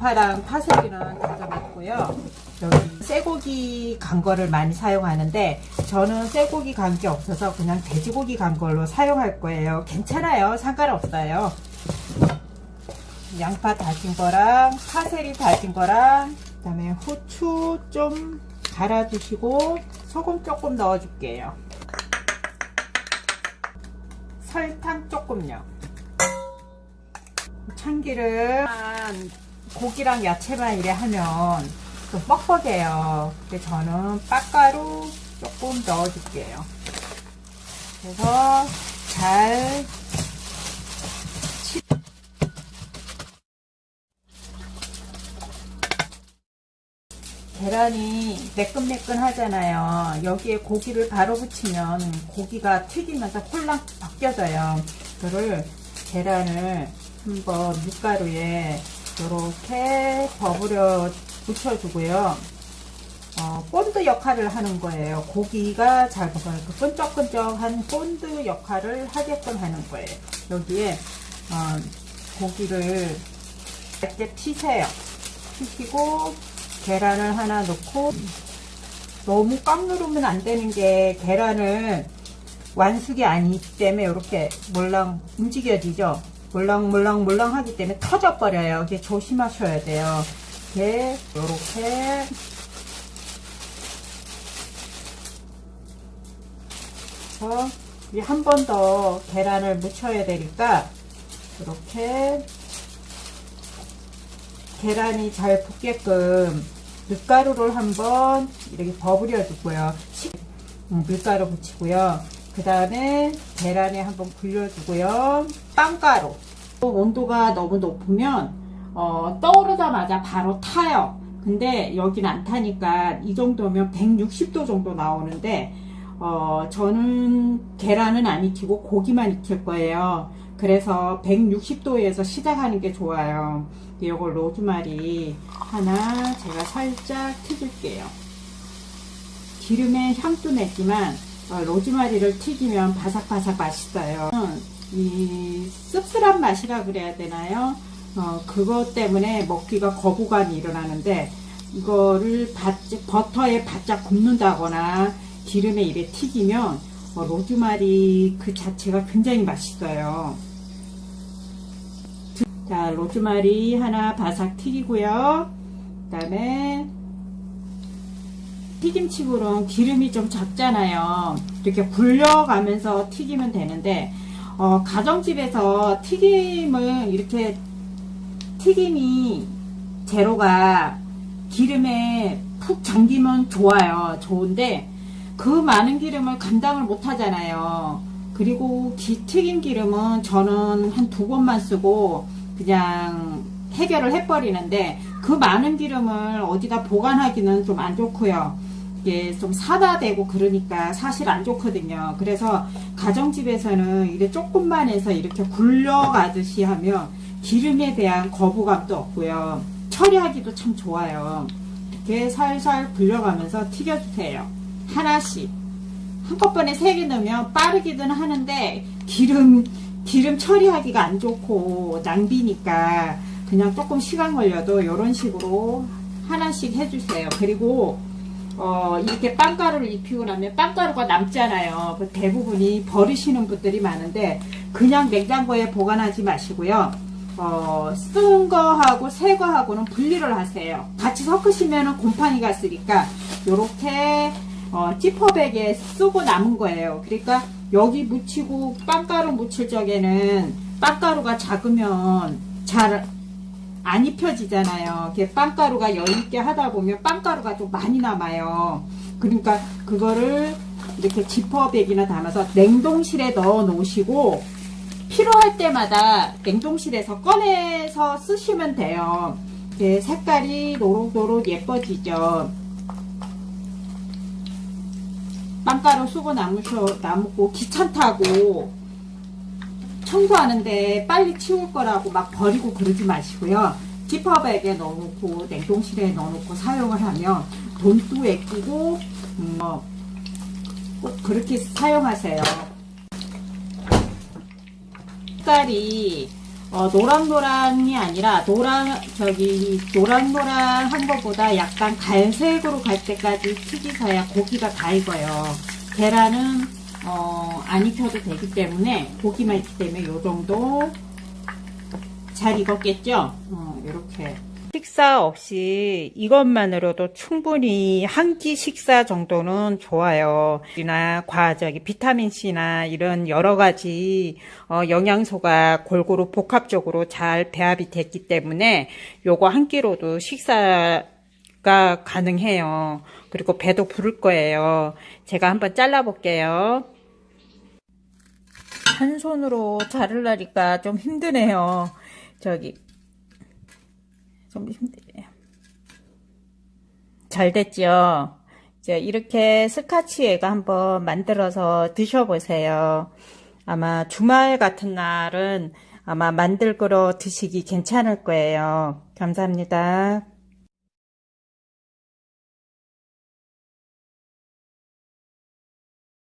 양파랑 파세리는 가져갔고요. 여기 쇠고기 간 거를 많이 사용하는데 저는 쇠고기 간 게 없어서 그냥 돼지고기 간 걸로 사용할 거예요. 괜찮아요. 상관없어요. 양파 다진 거랑 파세리 다진 거랑 그다음에 후추 좀 갈아주시고 소금 조금 넣어줄게요. 설탕 조금요. 참기름 한 고기랑 야채만 이래 하면 좀 뻑뻑해요. 근데 저는 빡가루 조금 넣어줄게요. 그래서 잘 치- 계란이 매끈매끈 하잖아요. 여기에 고기를 바로 붙이면 고기가 튀기면서 콜랑 벗겨져요. 그거를 계란을 한번 밀가루에 이렇게 버무려 묻혀주고요. 어, 본드 역할을 하는 거예요. 고기가 잘 먹어요. 그 끈적끈적한 본드 역할을 하게끔 하는 거예요. 여기에 어, 고기를 얇게 피세요. 피시고 계란을 하나 넣고 너무 꽉 누르면 안 되는 게 계란을 완숙이 아니기 때문에 이렇게 몰랑 움직여지죠. 몰랑몰랑몰랑 하기 때문에 터져버려요. 이게 조심하셔야 돼요. 이렇게 이렇게 한번 더 계란을 묻혀야 되니까 이렇게 계란이 잘 붙게끔 밀가루를 한번 이렇게 버무려 주고요. 음, 밀가루 붙이고요. 그 다음에 계란에 한번 굴려주고요. 빵가루. 온도가 너무 높으면 어, 떠오르자마자 바로 타요. 근데 여긴 안 타니까 이 정도면 160도 정도 나오는데 어, 저는 계란은 안 익히고 고기만 익힐 거예요. 그래서 160도에서 시작하는 게 좋아요. 이걸 로즈마리 하나 제가 살짝 튀길게요. 기름에 향도 내지만 어, 로즈마리를 튀기면 바삭바삭 맛있어요. 이 씁쓸한 맛이라 그래야 되나요? 어, 그것 때문에 먹기가 거부감이 일어나는데 이거를 바짝, 버터에 바짝 굽는다거나 기름에 이래 튀기면 어, 로즈마리 그 자체가 굉장히 맛있어요. 자, 로즈마리 하나 바삭 튀기고요. 그 다음에 튀김치굴은 기름이 좀 적잖아요. 이렇게 굴려가면서 튀기면 되는데 어, 가정집에서 튀김을 이렇게 튀김이 재료가 기름에 푹 잠기면 좋아요. 좋은데 그 많은 기름을 감당을 못 하잖아요. 그리고 기, 튀김 기름은 저는 한 두 번만 쓰고 그냥 해결을 해버리는데 그 많은 기름을 어디다 보관하기는 좀 안 좋고요. 이게 좀 사다 대고 그러니까 사실 안 좋거든요. 그래서 가정집에서는 이렇게 조금만 해서 이렇게 굴려가듯이 하면 기름에 대한 거부감도 없고요. 처리하기도 참 좋아요. 이렇게 살살 굴려가면서 튀겨주세요. 하나씩. 한꺼번에 세 개 넣으면 빠르기는 하는데 기름 기름 처리하기가 안 좋고 낭비니까 그냥 조금 시간 걸려도 이런 식으로 하나씩 해주세요. 그리고 어, 이렇게 빵가루를 입히고 나면 빵가루가 남잖아요. 그 대부분이 버리시는 분들이 많은데 그냥 냉장고에 보관하지 마시고요. 어, 쓴 거하고 새 거하고는 분리를 하세요. 같이 섞으시면 곰팡이가 쓰니까 이렇게 어, 지퍼백에 쓰고 남은 거예요. 그러니까 여기 묻히고 빵가루 묻힐 적에는 빵가루가 작으면 잘 안 입혀지잖아요. 이렇게 빵가루가 여유있게 하다 보면 빵가루가 좀 많이 남아요. 그러니까 그거를 이렇게 지퍼백이나 담아서 냉동실에 넣어 놓으시고 필요할 때마다 냉동실에서 꺼내서 쓰시면 돼요. 이렇게 색깔이 노릇노릇 예뻐지죠. 빵가루 쓰고 남으셔, 남고 귀찮다고 청소하는데 빨리 치울 거라고 막 버리고 그러지 마시고요. 지퍼백에 넣어놓고 냉동실에 넣어놓고 사용을 하면 돈도 아끼고 음, 어, 꼭 그렇게 사용하세요. 색깔이 어, 노랑노랑이 아니라 노랑 저기 노랑노랑한 것보다 약간 갈색으로 갈 때까지 튀기셔야 고기가 다 익어요. 계란은 어, 안 익혀도 되기 때문에 고기만 있기 때문에 요 정도 잘 익었겠죠? 어, 이렇게 식사 없이 이것만으로도 충분히 한 끼 식사 정도는 좋아요. 이나 과저기 비타민 C나 이런 여러 가지 어, 영양소가 골고루 복합적으로 잘 배합이 됐기 때문에 요거 한 끼로도 식사가 가능해요. 그리고 배도 부를 거예요. 제가 한번 잘라 볼게요. 한 손으로 자르려니까 좀 힘드네요. 저기 좀 힘드네요. 잘 됐죠? 이제 이렇게 스카치에가 한번 만들어서 드셔보세요. 아마 주말 같은 날은 아마 만들고 드시기 괜찮을 거예요. 감사합니다.